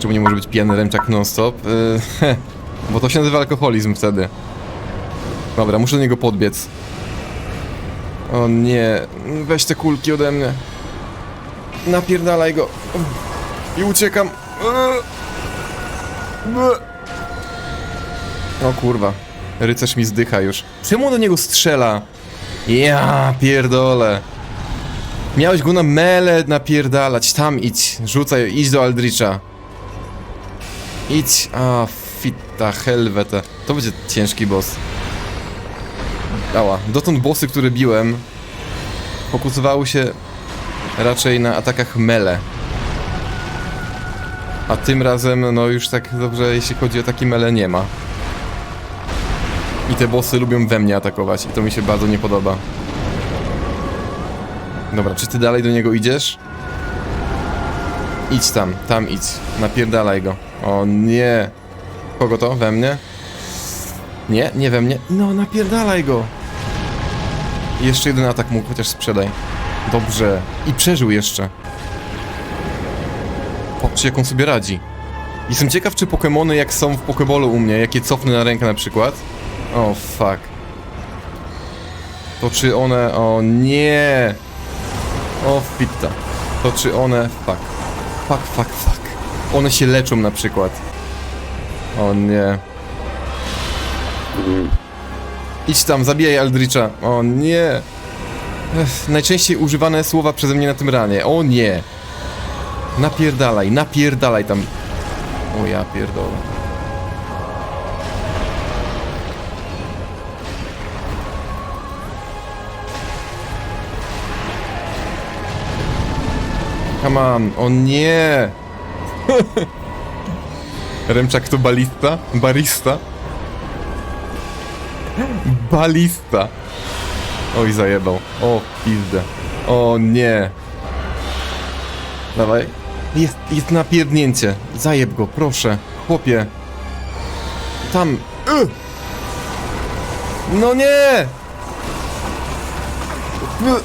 Czemu nie może być pijany ręczak non-stop? Yy, bo to się nazywa alkoholizm wtedy. Dobra, muszę do niego podbiec. O nie, weź te kulki ode mnie. Napierdalaj go. I uciekam. O kurwa. Rycerz mi zdycha już. Czemu do niego strzela? Ja pierdolę. Miałeś go na mele napierdalać. Tam idź. Rzucaj, idź do Aldricha. Idź. A, fitta helwete. To będzie ciężki boss. Ała. Dotąd bossy, które biłem, fokusowały się raczej na atakach mele. A tym razem, no już tak dobrze, jeśli chodzi o taki mele, nie ma. I te bossy lubią we mnie atakować i to mi się bardzo nie podoba. Dobra, czy ty dalej do niego idziesz? Idź tam, tam idź. Napierdalaj go. O nie. Kogo to? We mnie? Nie, nie we mnie. No, napierdalaj go. Jeszcze jeden atak mógł, chociaż sprzedaj. Dobrze. I przeżył jeszcze. Patrzcie, jak on sobie radzi. Jestem ciekaw, czy Pokémony jak są w Pokéballu u mnie, jakie cofnę na rękę na przykład. O, fuck. To czy one... O nie! O, fitta. To czy one... Fuck. Fuck, fuck, fuck. One się leczą na przykład. O nie. Idź tam, zabijaj Aldricha. O nie. Ech, najczęściej używane słowa przeze mnie na tym ranie. O nie. Napierdalaj, napierdalaj tam. O ja pierdolę. Come on, o nie! Remczak to balista? Barista? Balista! Oj, zajebał. O, pizdę. O nie. Dawaj. Jest, jest napierdnięcie. Zajeb go, proszę. Chłopie. Tam. Y! No nie! Y!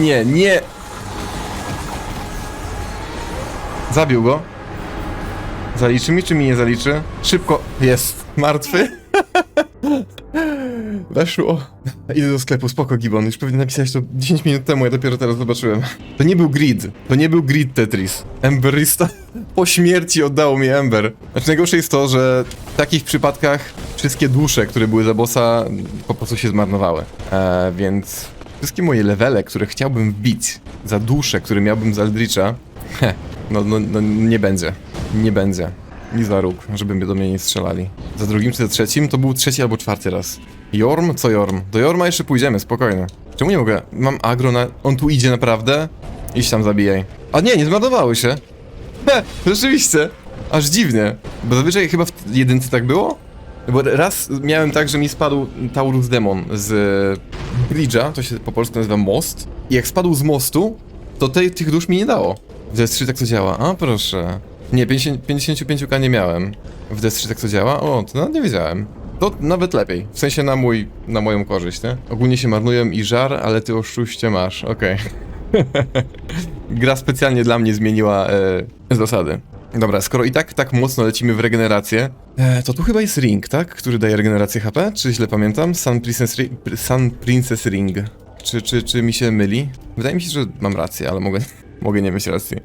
Nie, nie! Zabił go. Zaliczy mi, czy mi nie zaliczy? Szybko. Jest. Martwy. Weszło. Idę do sklepu, spoko Gibbon, już pewnie napisałeś to 10 minut temu, ja dopiero teraz zobaczyłem. To nie był grid, to nie był grid Tetris. Emberista po śmierci oddało mi Ember. Znaczy najgorsze jest to, że w takich przypadkach wszystkie dusze, które były za bossa, po prostu się zmarnowały. E, więc wszystkie moje levele, które chciałbym wbić za dusze, które miałbym z Aldricha, no, no, no nie będzie. Nie będzie. Ni za róg, żeby do mnie nie strzelali. Za drugim czy za trzecim to był trzeci albo czwarty raz. Jorm? Co Jorm? Do Jorma jeszcze pójdziemy, spokojnie. Czemu nie mogę? Mam agro na... On tu idzie naprawdę? Idź tam zabijaj. A nie, nie zmarnowały się. He, rzeczywiście. Aż dziwnie. Bo zazwyczaj chyba w jedynce tak było? Bo raz miałem tak, że mi spadł Taurus Demon z bridge'a, to się po polsku nazywa most. I jak spadł z mostu, to tej, tych dusz mi nie dało. W DS3 tak to działa. A proszę. Nie, 50, 55k nie miałem. W DS3 tak to działa? O, to nawet nie wiedziałem. To nawet lepiej. W sensie na mój, na moją korzyść, nie? Ogólnie się marnują i żar, ale ty oszuście masz. Okej. Gra specjalnie dla mnie zmieniła e, zasady. Dobra, skoro i tak tak mocno lecimy w regenerację, e, to tu chyba jest ring, tak? Który daje regenerację HP? Czy źle pamiętam? Sun Princess, Ri Sun Princess Ring. Czy, czy, czy mi się myli? Wydaje mi się, że mam rację, ale mogę, mogę nie mieć racji.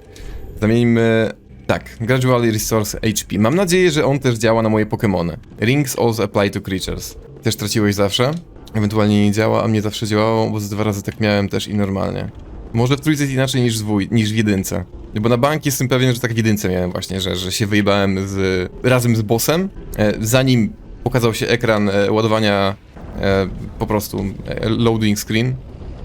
Zamieńmy... Tak, Gradually Restores HP. Mam nadzieję, że on też działa na moje Pokémony. Rings also apply to creatures. Też traciłeś zawsze? Ewentualnie nie działa, a mnie zawsze działało, bo z dwa razy tak miałem też i normalnie. Może w trójce jest inaczej niż, zwój, niż w jedynce. Bo na bank jestem pewien, że tak w jedynce miałem właśnie, że, że się wyjebałem z, razem z bossem, e, zanim pokazał się ekran e, ładowania e, po prostu e, loading screen,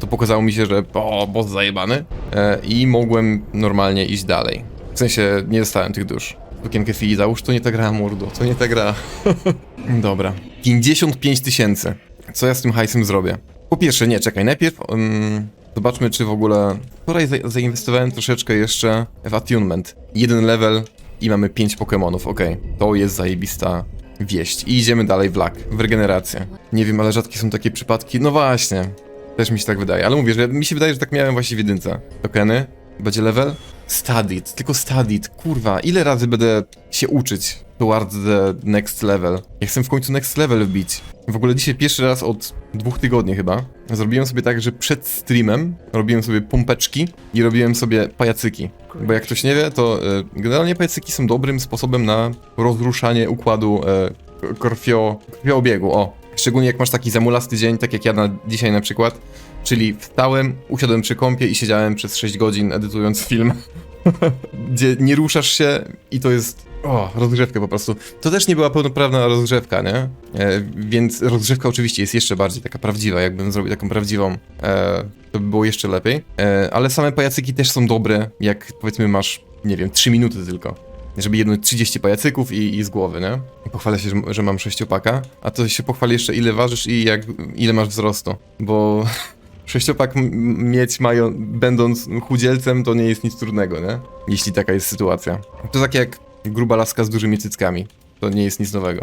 to pokazało mi się, że o, boss zajebany e, i mogłem normalnie iść dalej. W sensie nie dostałem tych dusz. Okienkę chwili, załóż, to nie ta gra, mordo, to nie ta gra. Dobra. 55 tysięcy. Co ja z tym hajsem zrobię? Po pierwsze, nie, czekaj, najpierw um, zobaczmy, czy w ogóle... Wczoraj za zainwestowałem troszeczkę jeszcze w attunement. Jeden level i mamy 5 Pokémonów, okej. To jest zajebista wieść. I idziemy dalej w lak, w regenerację. Nie wiem, ale rzadkie są takie przypadki. No właśnie. Też mi się tak wydaje, ale mówię, że mi się wydaje, że tak miałem właśnie w jedynce. Tokeny. Będzie level? Studied, tylko studied. Kurwa, ile razy będę się uczyć towards the next level? Ja chcę w końcu next level wbić. W ogóle dzisiaj pierwszy raz od dwóch tygodni chyba zrobiłem sobie tak, że przed streamem robiłem sobie pompeczki i robiłem sobie pajacyki. Bo jak ktoś nie wie, to e, generalnie pajacyki są dobrym sposobem na rozruszanie układu e, krwio, krwioobiegu. O, szczególnie jak masz taki zamulasty dzień, tak jak ja na dzisiaj na przykład. Czyli wstałem, usiadłem przy kąpie i siedziałem przez 6 godzin edytując film. Gdzie nie ruszasz się i to jest. O, rozgrzewka po prostu. To też nie była pełnoprawna rozgrzewka, nie? E, więc rozgrzewka oczywiście jest jeszcze bardziej taka prawdziwa. Jakbym zrobił taką prawdziwą, e, to by było jeszcze lepiej. E, ale same pajacyki też są dobre, jak powiedzmy masz, nie wiem, 3 minuty tylko. Żeby jedno 30 pajacyków i, i z głowy, nie? Pochwalę się, że, że mam sześciopaka, a to się pochwali jeszcze ile ważysz i jak, ile masz wzrostu. Bo sześciopak mieć mają, będąc chudzielcem, to nie jest nic trudnego, nie? Jeśli taka jest sytuacja. To tak jak gruba laska z dużymi cyckami. To nie jest nic nowego.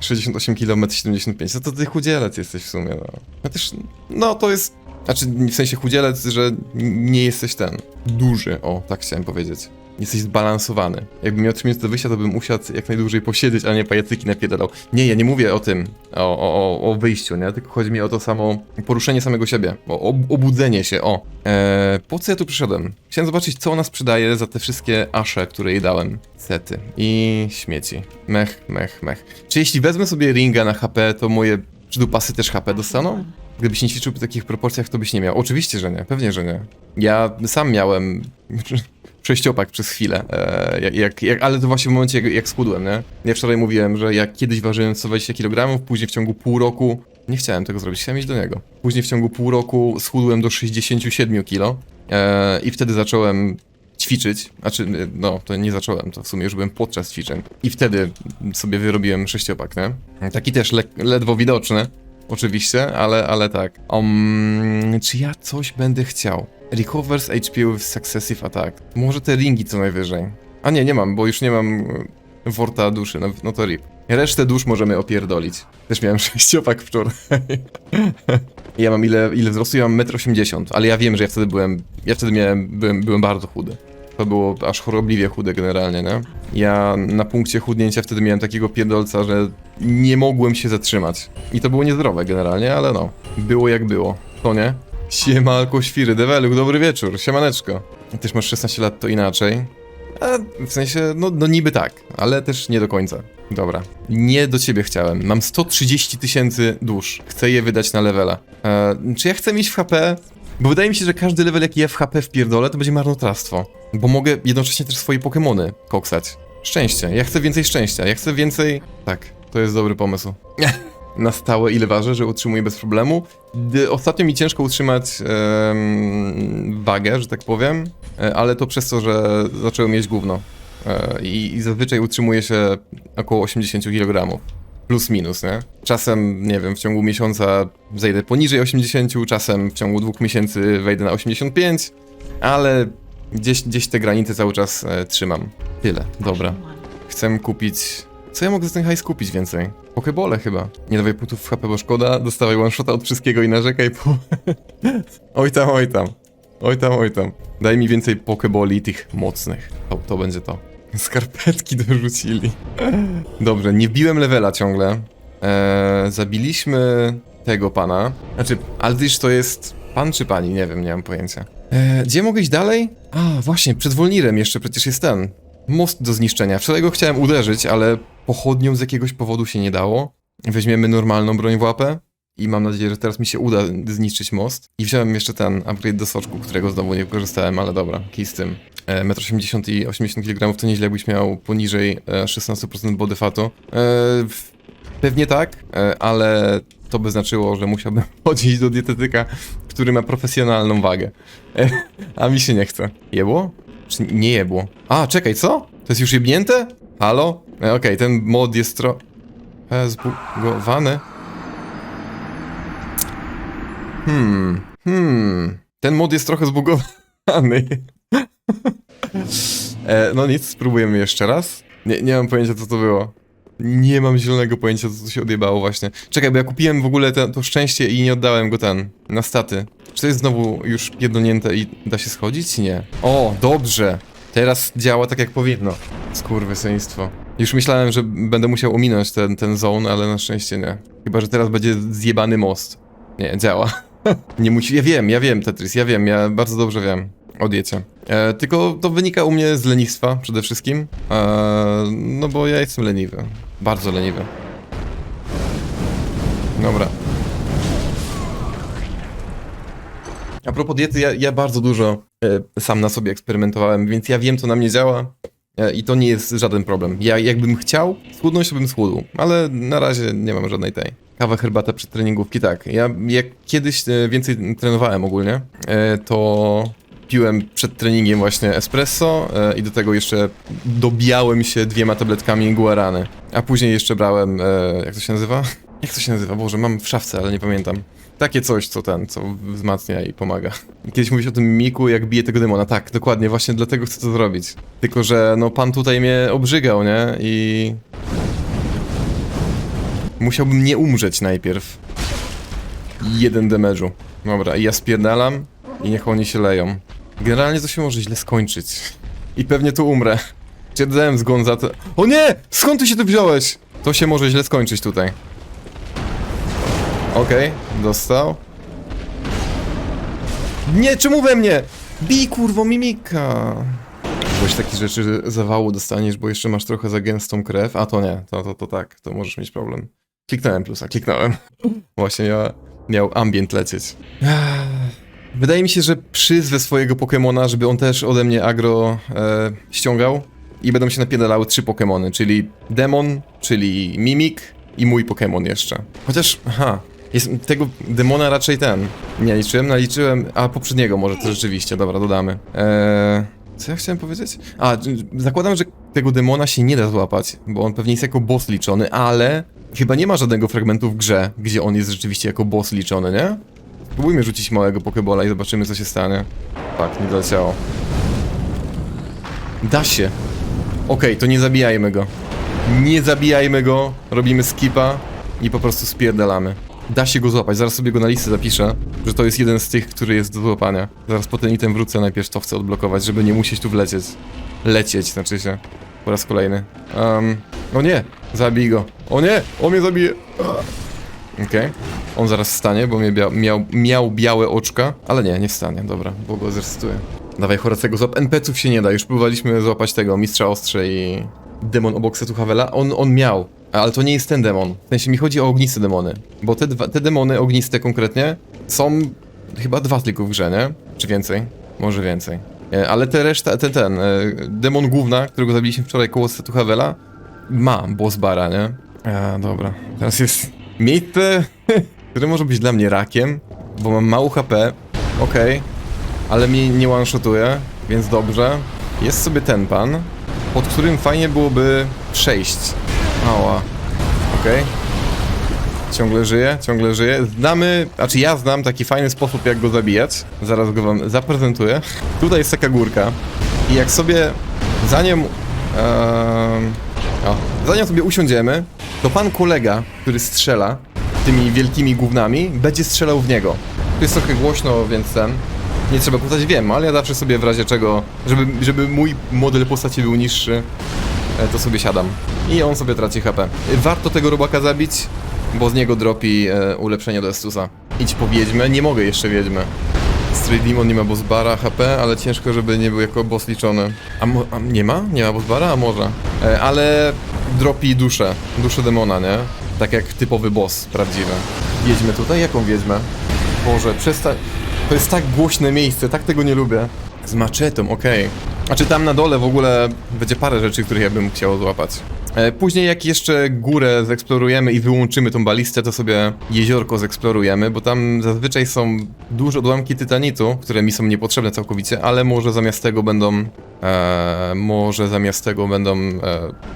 68 km 75. No to ty chudzielec jesteś w sumie, no. No też, no to jest... Znaczy, w sensie chudzielec, że nie jesteś ten... Duży, o, tak chciałem powiedzieć. Jesteś zbalansowany. Jakbym miał 3 minuty do wyjścia, to bym usiadł jak najdłużej posiedzieć, a nie pajacyki napierdalał. Nie, ja nie mówię o tym, o, o, o- wyjściu, nie? Tylko chodzi mi o to samo poruszenie samego siebie, o ob obudzenie się, o. Eee, po co ja tu przyszedłem? Chciałem zobaczyć, co ona sprzedaje za te wszystkie asze, które jej dałem. Sety i śmieci. Mech, mech, mech. Czy jeśli wezmę sobie ringa na HP, to moje przydupasy też HP dostaną? Gdybyś nie ćwiczył w takich proporcjach, to byś nie miał. Oczywiście, że nie. Pewnie, że nie. Ja sam miałem sześciopak przez chwilę. E, jak, jak, ale to właśnie w momencie, jak, jak schudłem, nie? Ja wczoraj mówiłem, że jak kiedyś ważyłem 120 kg, później w ciągu pół roku... Nie chciałem tego zrobić, chciałem iść do niego. Później w ciągu pół roku schudłem do 67 kg e, i wtedy zacząłem ćwiczyć, znaczy, no, to nie zacząłem, to w sumie już byłem podczas ćwiczeń. I wtedy sobie wyrobiłem sześciopak, nie? Taki też le ledwo widoczny, oczywiście, ale, ale tak. Um, czy ja coś będę chciał? Recovers HP with successive attack. Może te ringi co najwyżej. A nie, nie mam, bo już nie mam e, worta duszy, no, no to rip. Resztę dusz możemy opierdolić. Też miałem sześciopak wczoraj. ja mam ile, ile wzrostu? Ja mam 1,80 m, ale ja wiem, że ja wtedy byłem, ja wtedy miałem, byłem, byłem bardzo chudy. To było aż chorobliwie chude generalnie, nie? Ja na punkcie chudnięcia wtedy miałem takiego pierdolca, że nie mogłem się zatrzymać. I to było niezdrowe generalnie, ale no. Było jak było. To nie? Siemalko świry, Deweluk, dobry wieczór, siemaneczko. Też masz 16 lat, to inaczej. A, w sensie, no, no niby tak, ale też nie do końca. Dobra. Nie do ciebie chciałem. Mam 130 tysięcy dusz. Chcę je wydać na levela. E, czy ja chcę mieć w HP? Bo wydaje mi się, że każdy level, jaki ja w HP wpierdolę, to będzie marnotrawstwo. Bo mogę jednocześnie też swoje Pokemony koksać. Szczęście. Ja chcę więcej szczęścia. Ja chcę więcej... Tak, to jest dobry pomysł. na stałe ile ważę, że utrzymuję bez problemu. Ostatnio mi ciężko utrzymać wagę, że tak powiem, e, ale to przez to, że zacząłem jeść gówno. E, I, I zazwyczaj utrzymuję się około 80 kg. Plus minus, nie? Czasem, nie wiem, w ciągu miesiąca zejdę poniżej 80, czasem w ciągu dwóch miesięcy wejdę na 85, ale gdzieś, gdzieś te granice cały czas e, trzymam. Tyle, dobra. Chcę kupić. Co ja mogę za ten hajs kupić więcej? Pokebole chyba. Nie dawaj punktów w HP, bo szkoda. Dostawaj one shota od wszystkiego i narzekaj po. oj tam, oj tam. Oj tam, oj tam. Daj mi więcej pokeboli tych mocnych. To, to będzie to. Skarpetki dorzucili. Dobrze, nie wbiłem levela ciągle. Eee, zabiliśmy tego pana. Znaczy, Aldish to jest pan czy pani? Nie wiem, nie mam pojęcia. Eee, gdzie mogę iść dalej? A, właśnie, przed Wolnirem jeszcze przecież jest ten. Most do zniszczenia. Wczoraj go chciałem uderzyć, ale pochodnią z jakiegoś powodu się nie dało. Weźmiemy normalną broń w łapę i mam nadzieję, że teraz mi się uda zniszczyć most. I wziąłem jeszcze ten upgrade do soczku, którego znowu nie wykorzystałem, ale dobra, kij z tym. E, 1,80 m i 80 kg to nieźle, jakbyś miał poniżej e, 16% body fatu. E, pewnie tak, e, ale to by znaczyło, że musiałbym chodzić do dietetyka, który ma profesjonalną wagę. E, a mi się nie chce. Jebło? Czy nie jebło? A, czekaj, co? To jest już jebnięte? Halo? E, Okej, ten mod jest tro... e, zbugowany. Hmm, hmm. Ten mod jest trochę zbugowany. e, no nic, spróbujemy jeszcze raz. Nie, nie mam pojęcia, co to było. Nie mam zielonego pojęcia, co tu się odjebało właśnie. Czekaj, bo ja kupiłem w ogóle te, to szczęście i nie oddałem go ten, na staty. Czy to jest znowu już pierdolnięte i da się schodzić? Nie. O, dobrze. Teraz działa tak jak powinno. Skurwysyństwo. Już myślałem, że będę musiał ominąć ten, ten zone, ale na szczęście nie. Chyba, że teraz będzie zjebany most. Nie, działa. nie musi... Ja wiem, ja wiem, Tetris, ja wiem, ja bardzo dobrze wiem. Odjecie. E, tylko to wynika u mnie z lenistwa przede wszystkim. E, no bo ja jestem leniwy. Bardzo leniwy. Dobra. A propos diety, ja, ja bardzo dużo e, sam na sobie eksperymentowałem, więc ja wiem, co na mnie działa i to nie jest żaden problem. Ja jakbym chciał schudnąć, to bym schudł, ale na razie nie mam żadnej tej. Kawa, herbata przed treningówki, tak. Ja jak kiedyś e, więcej trenowałem ogólnie, e, to piłem przed treningiem właśnie espresso e, i do tego jeszcze dobijałem się dwiema tabletkami guarany. A później jeszcze brałem, e, jak to się nazywa? Jak to się nazywa? Boże, mam w szafce, ale nie pamiętam. Takie coś, co ten, co wzmacnia i pomaga. Kiedyś mówisz o tym Miku, jak bije tego demona. Tak, dokładnie, właśnie dlatego chcę to zrobić. Tylko, że no pan tutaj mnie obrzygał, nie? I... Musiałbym nie umrzeć najpierw. Jeden damage'u. Dobra, i ja spierdalam i niech oni się leją. Generalnie to się może źle skończyć. I pewnie tu umrę. Ja dałem zgon za to... O nie! Skąd ty się tu wziąłeś? To się może źle skończyć tutaj. Okej, dostał. Nie, czemu we mnie? Bij kurwo mimika. Boś takich rzeczy zawału dostaniesz, bo jeszcze masz trochę za gęstą krew. A to nie, to, to, to tak, to możesz mieć problem. Kliknąłem plusa, kliknąłem. Właśnie ja miał ambient lecieć. Wydaje mi się, że przyzwę swojego Pokemona, żeby on też ode mnie agro e, ściągał. I będą się napierdalały trzy Pokemony, czyli Demon, czyli Mimik i mój Pokemon jeszcze. Chociaż, aha, jest, tego demona raczej ten. Nie liczyłem, naliczyłem. A poprzedniego może to rzeczywiście, dobra, dodamy. Eee, co ja chciałem powiedzieć? A, zakładam, że tego demona się nie da złapać, bo on pewnie jest jako boss liczony, ale chyba nie ma żadnego fragmentu w grze, gdzie on jest rzeczywiście jako boss liczony, nie? Spróbujmy rzucić małego pokebola i zobaczymy, co się stanie. Tak, nie doleciało. Da się. Okej, to nie zabijajmy go. Nie zabijajmy go, robimy skipa i po prostu spierdalamy. Da się go złapać, zaraz sobie go na listę zapiszę, że to jest jeden z tych, który jest do złapania. Zaraz po ten item wrócę, najpierw to chcę odblokować, żeby nie musieć tu wlecieć. Lecieć, znaczy się. Po raz kolejny. Um, o nie! Zabij go. O nie! On mnie zabije! Okej. On zaraz wstanie, bo bia miał, miał białe oczka, ale nie, nie wstanie, dobra, bo go zrecytuję. Dawaj, Horacego, złap NPC-ów się nie da, już próbowaliśmy złapać tego, Mistrza Ostrze i demon obok setu Havela, on, on miał, ale to nie jest ten demon. W sensie mi chodzi o ogniste demony, bo te, dwa, te demony ogniste konkretnie są chyba dwa tylko w grze, nie? Czy więcej? Może więcej. E, Ale te reszta, ten, ten, e, demon główna, którego zabiliśmy wczoraj koło setu Havela, ma boss bara, nie? A, dobra. Teraz jest miejsce, które może być dla mnie rakiem, bo mam mało HP, okej, ale mnie nie one-shotuje, więc dobrze. Jest sobie ten pan, pod którym fajnie byłoby przejść. Mała. Okej. Ciągle żyje, ciągle żyje. Znamy, znaczy ja znam taki fajny sposób jak go zabijać. Zaraz go wam zaprezentuję. Tutaj jest taka górka i jak sobie za nią... em, o, za nią sobie usiądziemy, to pan kolega, który strzela tymi wielkimi gównami, będzie strzelał w niego. Tu jest trochę głośno, więc ten... Nie trzeba powtarzać, wiem, ale ja zawsze sobie w razie czego, żeby, żeby mój model postaci był niższy, to sobie siadam. I on sobie traci HP. Warto tego robaka zabić, bo z niego dropi e, ulepszenie do Estusa. Idź po wiedźmę, nie mogę jeszcze wiedźmy. Stray Demon nie ma bossbara HP, ale ciężko, żeby nie był jako boss liczony. A, a nie ma? Nie ma bossbara? A może. E, ale dropi duszę. Duszę demona, nie? Tak jak typowy boss prawdziwy. Wiedźmy tutaj? Jaką wiedźmę? Boże, przestań. To jest tak głośne miejsce, tak tego nie lubię. Z maczetą, okej. A czy tam na dole w ogóle będzie parę rzeczy, których ja bym chciał złapać. E, Później jak jeszcze górę zeksplorujemy i wyłączymy tą balistę, to sobie jeziorko zeksplorujemy, bo tam zazwyczaj są duże odłamki tytanitu, które mi są niepotrzebne całkowicie, ale może zamiast tego będą... E, może zamiast tego będą e,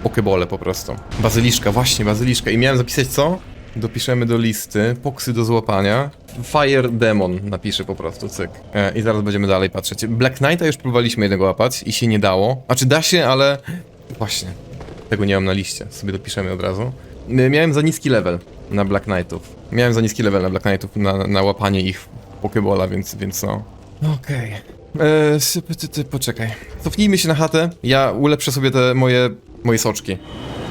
pokebole po prostu. Bazyliszka, właśnie, bazyliszka. I miałem zapisać co? Dopiszemy do listy, poksy do złapania. Fire Demon napiszę po prostu, cyk. E, I zaraz będziemy dalej patrzeć. Black Knighta już próbowaliśmy jednego łapać i się nie dało. A czy da się, ale... Właśnie. Tego nie mam na liście, sobie dopiszemy od razu. Y, Miałem za niski level na Black Knightów. Miałem za niski level na Black Knightów na, na łapanie ich w Pokebola, więc, więc no. Okej. Eee, ty- ty- ty, poczekaj. Cofnijmy się na chatę, ja ulepszę sobie te moje, moje soczki.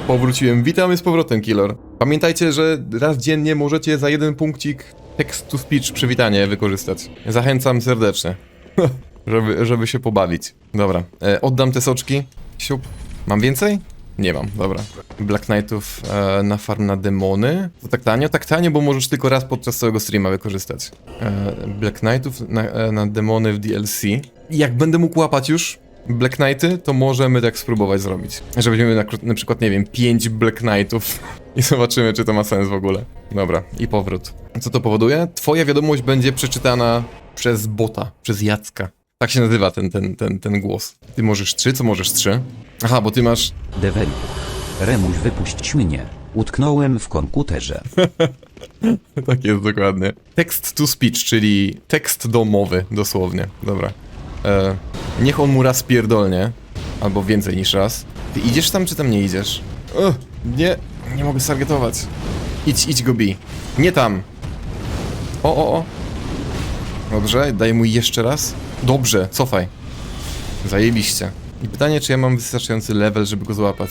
Powróciłem. Witamy z powrotem, Killer. Pamiętajcie, że raz dziennie możecie za jeden punkcik text to speech przywitanie wykorzystać. Zachęcam serdecznie. żeby, żeby się pobawić. Dobra, e, oddam te soczki. Siup. Mam więcej? Nie mam, dobra. Black Knightów e, na farm na demony. To tak tanio? Tak tanio, bo możesz tylko raz podczas całego streama wykorzystać. E, Black Knightów na, e, na demony w DLC. Jak będę mógł łapać już Black Knighty, to możemy tak spróbować zrobić. Że weźmiemy na, na przykład, nie wiem, 5 Black Knightów i zobaczymy, czy to ma sens w ogóle. Dobra, i powrót. Co to powoduje? Twoja wiadomość będzie przeczytana przez bota, przez Jacka. Tak się nazywa ten, ten, ten, ten głos. Ty możesz 3, co możesz 3? Aha, bo ty masz Devel. Remuś wypuść mnie. Utknąłem w komputerze. Tak jest, dokładnie. Text to speech, czyli tekst domowy, dosłownie. Dobra. E, niech on mu raz pierdolnie, albo więcej niż raz. Ty idziesz tam, czy tam nie idziesz? Ugh, nie, nie mogę targetować. Idź, idź go bij. Nie tam. O, o, o. Dobrze, daj mu jeszcze raz. Dobrze, cofaj. Zajebiście. I pytanie, czy ja mam wystarczający level, żeby go złapać.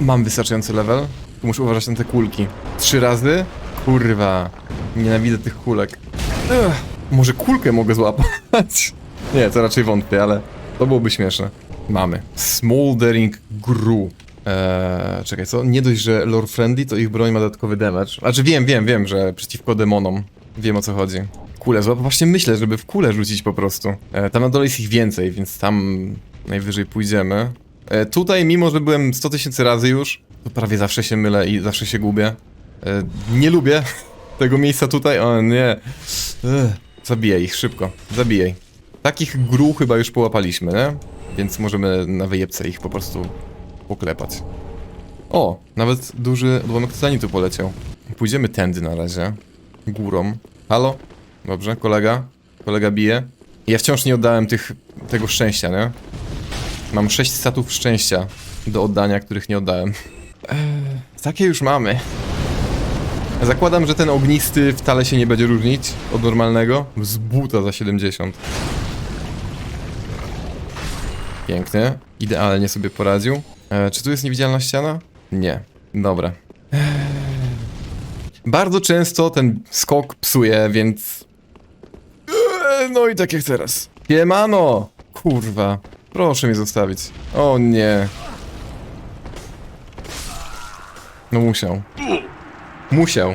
Mam wystarczający level. Tu muszę uważać na te kulki. Trzy razy? Kurwa. Nienawidzę tych kulek. Ugh, może kulkę mogę złapać? Nie, to raczej wątpię, ale to byłoby śmieszne. Mamy. Smoldering Gru. Eee, czekaj, co? Nie dość, że lore friendly, to ich broń ma dodatkowy damage. Znaczy wiem, wiem, wiem, że przeciwko demonom. Wiem o co chodzi. Kulę złap. Właśnie myślę, żeby w kulę rzucić po prostu. E, tam na dole jest ich więcej, więc tam najwyżej pójdziemy. E, tutaj, mimo że byłem 100 tysięcy razy już, to prawie zawsze się mylę i zawsze się gubię. E, nie lubię tego miejsca tutaj. O nie. Ech, zabijaj ich szybko. Zabijaj. Takich gru chyba już połapaliśmy, nie? Więc możemy na wyjebce ich po prostu poklepać. O, nawet duży odłamek tu poleciał. Pójdziemy tędy na razie. Górą. Halo? Dobrze, kolega? Kolega bije. Ja wciąż nie oddałem tych, tego szczęścia, nie? Mam 6 statów szczęścia do oddania, których nie oddałem. Eee, takie już mamy. Zakładam, że ten ognisty wcale się nie będzie różnić od normalnego. Z buta za 70. Pięknie. Idealnie sobie poradził. E, czy tu jest niewidzialna ściana? Nie. Dobra. Eee. Bardzo często ten skok psuje, więc... Eee, no i tak jak teraz. Siemano! Kurwa. Proszę mnie zostawić. O nie. No musiał. Musiał.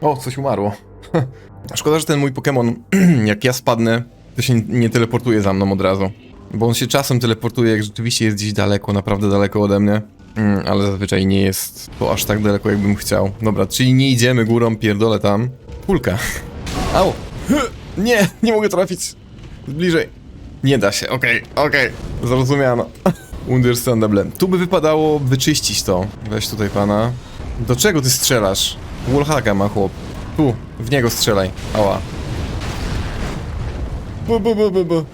O, coś umarło. Szkoda, że ten mój Pokémon, jak ja spadnę, to się nie teleportuje za mną od razu. Bo on się czasem teleportuje, jak rzeczywiście jest gdzieś daleko, naprawdę daleko ode mnie. Mm, ale zazwyczaj nie jest to aż tak daleko, jakbym chciał. Dobra, czyli nie idziemy górą, pierdolę tam. Kulka. Au! Nie, nie mogę trafić. Bliżej. Nie da się, okej, okej. Zrozumiano. Understandable. Tu by wypadało wyczyścić to. Weź tutaj pana. Do czego ty strzelasz? Wallhacka ma chłop. Tu, w niego strzelaj. Ała. Bu, bu, bu, bu, bu.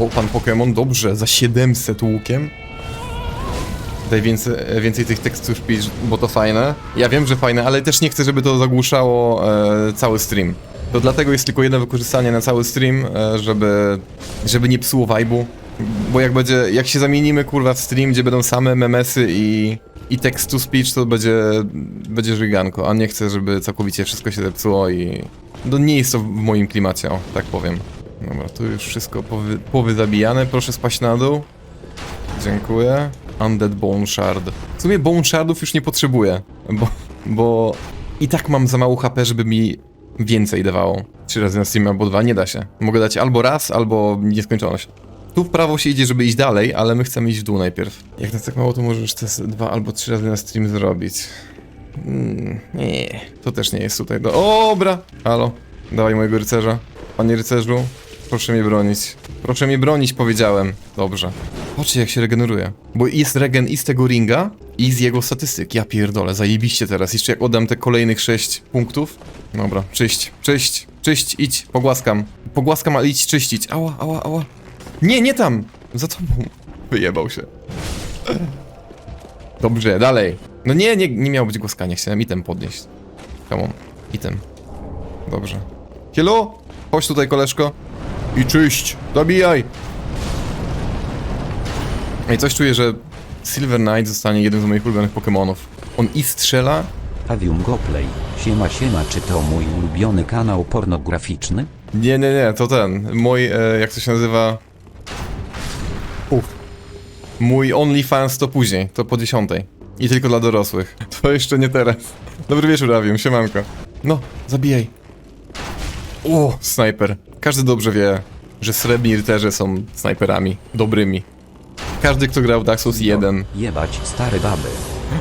O, pan Pokémon, dobrze, za 700 łukiem. Daj więcej, więcej tych tekstów speech, bo to fajne. Ja wiem, że fajne, ale też nie chcę, żeby to zagłuszało e, cały stream. To dlatego jest tylko jedno wykorzystanie na cały stream, e, żeby, żeby nie psuło vibe'u. Bo jak będzie, jak się zamienimy kurwa w stream, gdzie będą same memesy i, i text to speech, to będzie, będzie żyganko, a nie chcę, żeby całkowicie wszystko się zepsuło i... No nie jest to w moim klimacie, o, tak powiem. Dobra, tu już wszystko powy, powyzabijane, proszę spaść na dół. Dziękuję. Undead Bone Shard. W sumie Bone Shardów już nie potrzebuję, bo, bo i tak mam za mało HP, żeby mi więcej dawało. Trzy razy na stream albo dwa, nie da się. Mogę dać albo raz, albo nieskończoność. Tu w prawo się idzie, żeby iść dalej, ale my chcemy iść w dół najpierw. Jak nas tak mało, to możesz te dwa albo trzy razy na stream zrobić. Mm, nie, to też nie jest tutaj do... Dobra! Halo, dawaj mojego rycerza. Panie rycerzu, proszę mnie bronić. Proszę mnie bronić, powiedziałem. Dobrze. Patrzcie, jak się regeneruje. Bo jest regen i z tego ringa, i z jego statystyk. Ja pierdolę, zajebiście teraz. Jeszcze jak oddam te kolejnych 6 punktów. Dobra, czyść, czyść, czyść, idź, pogłaskam. Pogłaskam, ale idź czyścić. Ała, ała, ała. Nie, nie tam! Za tobą. Wyjebał się. Dobrze, dalej. No nie, nie, nie miało być głaskania, chciałem item podnieść. Come on, item. Dobrze. Hello? Chodź tutaj, koleżko. I czyść. Dobijaj. Ej, coś czuję, że Silver Knight zostanie jednym z moich ulubionych Pokemonów. On i strzela, Avium Goplay. Siema siema, czy to mój ulubiony kanał pornograficzny? Nie, nie, nie, to ten. Mój, e, jak to się nazywa? Uf. Mój OnlyFans to później, to po dziesiątej. I tylko dla dorosłych. To jeszcze nie teraz. Dobry wieczór, Avium, siemanko. No, zabijaj. O, snajper. Każdy dobrze wie, że srebrni rycerze są snajperami. Dobrymi. Każdy, kto grał Dark Souls 1, Jebać stare baby.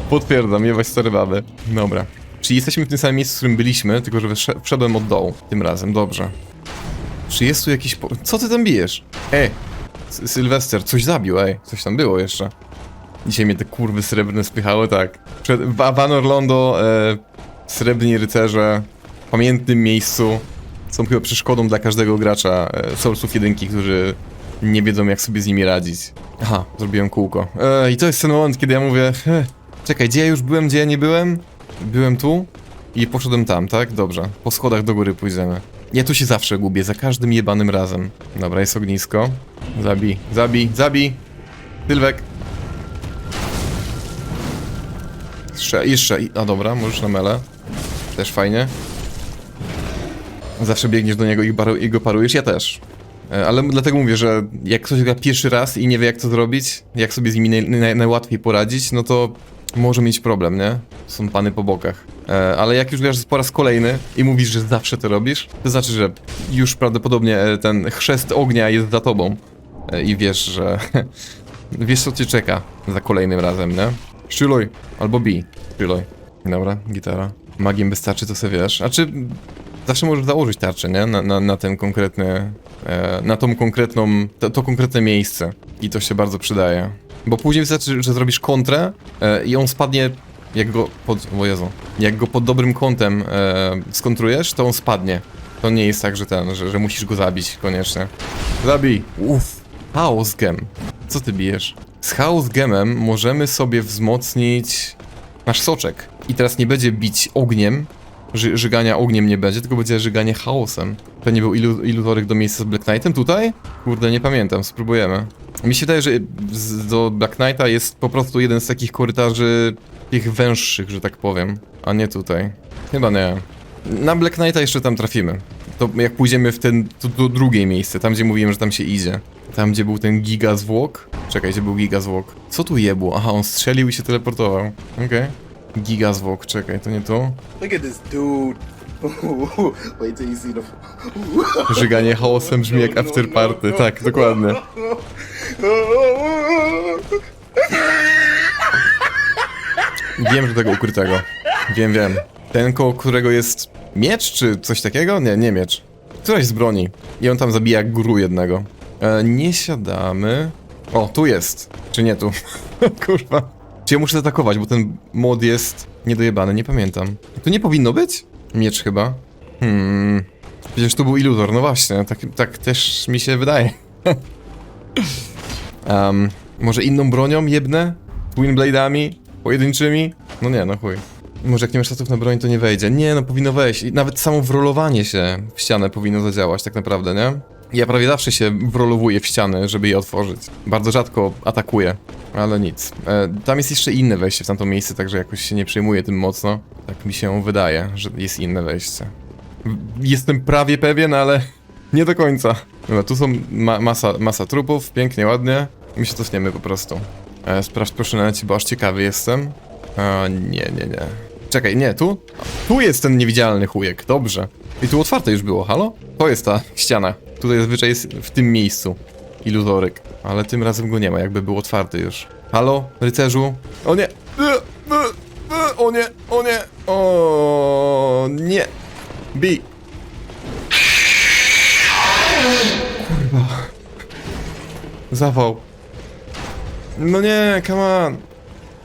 Potwierdzam, jebać stare baby. Dobra. Czyli jesteśmy w tym samym miejscu, w którym byliśmy, tylko że wszedłem od dołu. Tym razem, dobrze. Czy jest tu jakiś... Co ty tam bijesz? Ej! Sylwester, coś zabił, ej. Coś tam było jeszcze. Dzisiaj mnie te kurwy srebrne spychały, tak. Przed... Van Orlando, e... Srebrni rycerze, w pamiętnym miejscu, są chyba przeszkodą dla każdego gracza e, Soulsów 1, którzy nie wiedzą jak sobie z nimi radzić. Aha, zrobiłem kółko. E, I to jest ten moment, kiedy ja mówię, "He, czekaj, gdzie ja już byłem, gdzie ja nie byłem? Byłem tu i poszedłem tam, tak? Dobrze. Po schodach do góry pójdziemy. Ja tu się zawsze gubię, za każdym jebanym razem. Dobra, jest ognisko. Zabij, zabij, zabij! Sylwek! Jeszcze, jeszcze, i- a dobra, możesz na mele. Też fajnie. Zawsze biegniesz do niego i, i go parujesz, ja też. E, Ale dlatego mówię, że jak ktoś gra pierwszy raz i nie wie jak to zrobić, jak sobie z nimi naj, naj, najłatwiej poradzić, no to może mieć problem, nie? Są pany po bokach. E, Ale jak już grasz po raz kolejny i mówisz, że zawsze to robisz, to znaczy, że już prawdopodobnie e, ten chrzest ognia jest za tobą. I wiesz, że... wiesz co cię czeka za kolejnym razem, nie? Szczyluj, albo bij. Szczyluj. Dobra, gitara. Magiem wystarczy, to sobie wiesz. A czy zawsze możesz założyć tarczę, nie? Na, na, na ten konkretny, e, na tą konkretną, to, to konkretne miejsce. I to się bardzo przydaje. Bo później wystarczy, że zrobisz kontrę e, i on spadnie, jak go pod, o Jezu, jak go pod dobrym kątem e, skontrujesz, to on spadnie. To nie jest tak, że ten, że, że musisz go zabić koniecznie. Zabij! Uff, Chaos Gem. Co ty bijesz? Z Chaos Gemem możemy sobie wzmocnić nasz soczek. I teraz nie będzie bić ogniem, ży, żygania ogniem nie będzie, tylko będzie żyganie chaosem. To nie był ilu, iluzoryk do miejsca z Black Knightem tutaj? Kurde, nie pamiętam, spróbujemy. Mi się wydaje, że do Black Knighta jest po prostu jeden z takich korytarzy tych węższych, że tak powiem, a nie tutaj. Chyba nie. Na Black Knighta jeszcze tam trafimy. To jak pójdziemy w ten, to, to drugie miejsce, tam gdzie mówiłem, że tam się idzie. Tam gdzie był ten giga zwłok. Czekaj, gdzie był giga zwłok. Co tu jebło? Aha, on strzelił i się teleportował. Okej. Giga zwłok, czekaj, to nie tu. Look at this dude. Wait till you see the. Żyganie chaosem brzmi jak after party, tak, dokładnie. Wiem, że tego ukrytego. Wiem, wiem. Ten, koło którego jest miecz, czy coś takiego? Nie, nie miecz. Któraś z broni. I on tam zabija guru jednego. E, nie siadamy. O, tu jest. Czy nie tu? Kurwa. Czy ja muszę zaatakować, bo ten mod jest niedojebany, nie pamiętam. Tu nie powinno być? Miecz chyba. Hmm. Przecież tu był iluzor, no właśnie, tak, tak też mi się wydaje. um, może inną bronią jebnę? Twin Blade'ami? Pojedynczymi? No nie, no chuj. Może jak nie masz statów na broń, to nie wejdzie. Nie, no powinno wejść. I nawet samo wrolowanie się w ścianę powinno zadziałać, tak naprawdę, nie? Ja prawie zawsze się wrolowuję w ściany, żeby je otworzyć. Bardzo rzadko atakuję, ale nic. E, tam jest jeszcze inne wejście w tamto miejsce, także jakoś się nie przejmuję tym mocno. Tak mi się wydaje, że jest inne wejście. Jestem prawie pewien, ale nie do końca. Dobra, tu są ma masa, masa trupów, pięknie, ładnie. My się cofniemy po prostu. E, sprawdź proszę na ci, bo aż ciekawy jestem. E, nie, nie, nie. Czekaj, nie, tu? Tu jest ten niewidzialny chujek, dobrze. I tu otwarte już było, halo? To jest ta ściana. Tutaj zazwyczaj jest w tym miejscu iluzoryk. Ale tym razem go nie ma, jakby był otwarty już. Halo, rycerzu? O nie! E, e, e, O nie, o nie, o nie! Bij! Kurwa. Zawał. No nie, come on.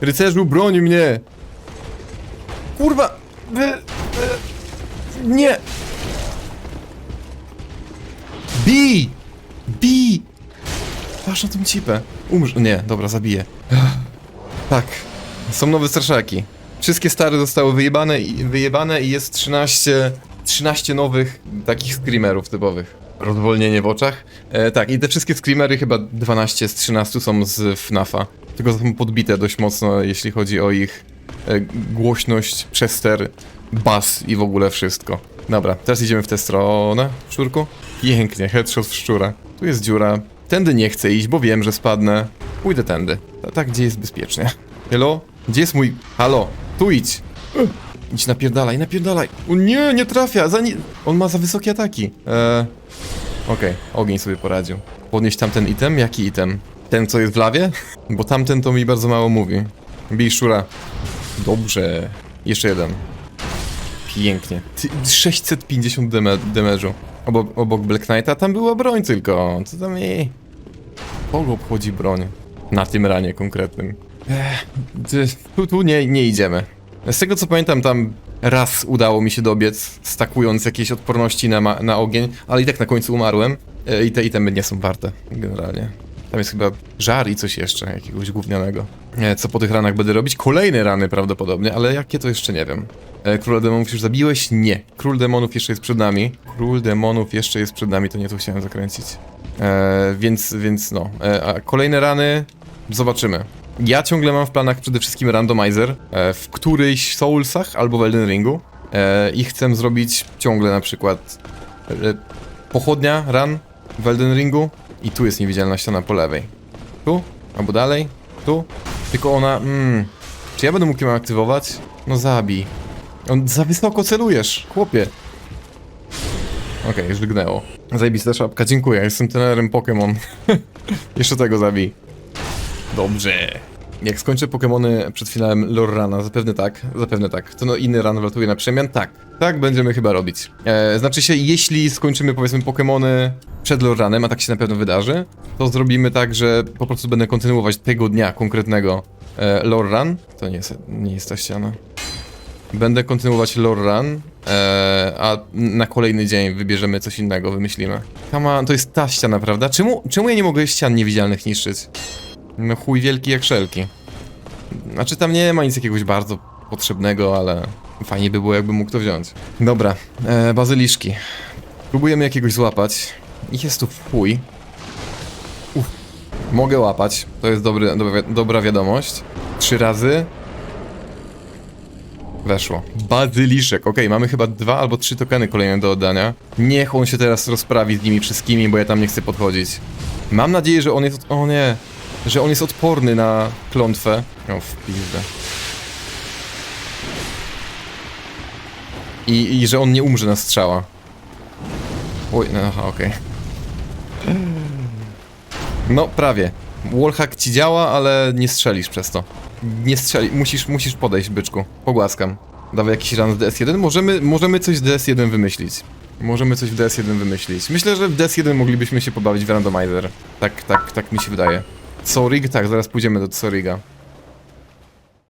Rycerzu, broń mnie! Kurwa! Nie! Bij! Bij! Patrz na tą cipę. Umrz... Nie, dobra, zabiję. Tak. Są nowe straszaki. Wszystkie stare zostały wyjebane i, wyjebane i jest 13 13 nowych takich screamerów typowych. Rozwolnienie w oczach. E, tak, i te wszystkie screamery, chyba 12 z 13 są z FNAFa. Tylko są podbite dość mocno, jeśli chodzi o ich e, głośność, przester, bas i w ogóle wszystko. Dobra, teraz idziemy w tę stronę, szczurku. Pięknie, headshot w szczura. Tu jest dziura. Tędy nie chcę iść, bo wiem, że spadnę. Pójdę tędy. Ta- Tak, gdzie jest bezpiecznie. Hello? Gdzie jest mój... Halo? Tu idź! Idź, napierdalaj, napierdalaj! O nie, nie trafia! Za ni... On ma za wysokie ataki. Eee... Okej, ogień sobie poradził. Podnieść tamten item? Jaki item? Ten, co jest w lawie? Bo tamten to mi bardzo mało mówi. Bij szura. Dobrze. Jeszcze jeden. Pięknie. Ty, 650 deme- damage'u. Obok, obok Black Knighta tam była broń tylko. Co tam jej? Kogo obchodzi broń? Na tym ranie konkretnym. Ech, tu, tu nie, nie idziemy. Z tego co pamiętam, tam raz udało mi się dobiec, stakując jakieś odporności na, na ogień, ale i tak na końcu umarłem. E, I te itemy nie są warte, generalnie. Tam jest chyba żar i coś jeszcze, jakiegoś gównianego. E, Co po tych ranach będę robić? Kolejne rany prawdopodobnie, ale jakie to jeszcze nie wiem. E, Króla demonów już zabiłeś? Nie. Król demonów jeszcze jest przed nami. Król demonów jeszcze jest przed nami, to nie tu chciałem zakręcić. E, więc, więc no. E, a kolejne rany zobaczymy. Ja ciągle mam w planach przede wszystkim randomizer e, w któryś Soulsach albo w Elden Ringu. E, I chcę zrobić ciągle na przykład e, pochodnia run w Elden Ringu i tu jest niewidzialna ściana po lewej. Tu? Albo dalej? Tu? Tylko ona... Mm, czy ja będę mógł ją aktywować? No zabij. On za wysoko celujesz, chłopie. Okej, już wygnęło. Zajebista szapka, dziękuję, jestem trenerem Pokémon. Jeszcze tego zabij. Dobrze. Jak skończę Pokémony przed finałem Lorrana, zapewne tak, zapewne tak. To no inny run wlatuje na przemian? Tak. Tak będziemy chyba robić. E, znaczy się, jeśli skończymy powiedzmy Pokémony przed Lorranem, a tak się na pewno wydarzy, to zrobimy tak, że po prostu będę kontynuować tego dnia konkretnego e, Lorran. To nie jest, nie jest ta ściana. Będę kontynuować lore run, e, a na kolejny dzień wybierzemy coś innego, wymyślimy. Kama, to jest ta ściana, prawda? Czemu, czemu ja nie mogę ścian niewidzialnych niszczyć? No chuj wielki jak szelki. Znaczy tam nie ma nic jakiegoś bardzo potrzebnego, ale fajnie by było jakby mógł to wziąć. Dobra, e, bazyliszki. Próbujemy jakiegoś złapać. Ich jest tu chuj. Uf. Mogę łapać, to jest dobry, dobra, dobra wiadomość. Trzy razy. Weszło. Bazyliszek. Okej, mamy chyba dwa albo trzy tokeny kolejne do oddania. Niech on się teraz rozprawi z nimi wszystkimi, bo ja tam nie chcę podchodzić. Mam nadzieję, że on jest... O nie. Że on jest odporny na klątwę. O, w pizdę. I, I że on nie umrze na strzała. Oj, no, aha, okej. No, prawie. Wallhack ci działa, ale nie strzelisz przez to. Nie strzeli, musisz, musisz podejść, byczku. Pogłaskam. Dawaj jakiś run z DS1. Możemy, możemy coś w DS1 wymyślić. Możemy coś w DS1 wymyślić. Myślę, że w DS1 moglibyśmy się pobawić w randomizer. Tak, tak, tak mi się wydaje. Sorig? Tak, zaraz pójdziemy do Soriga.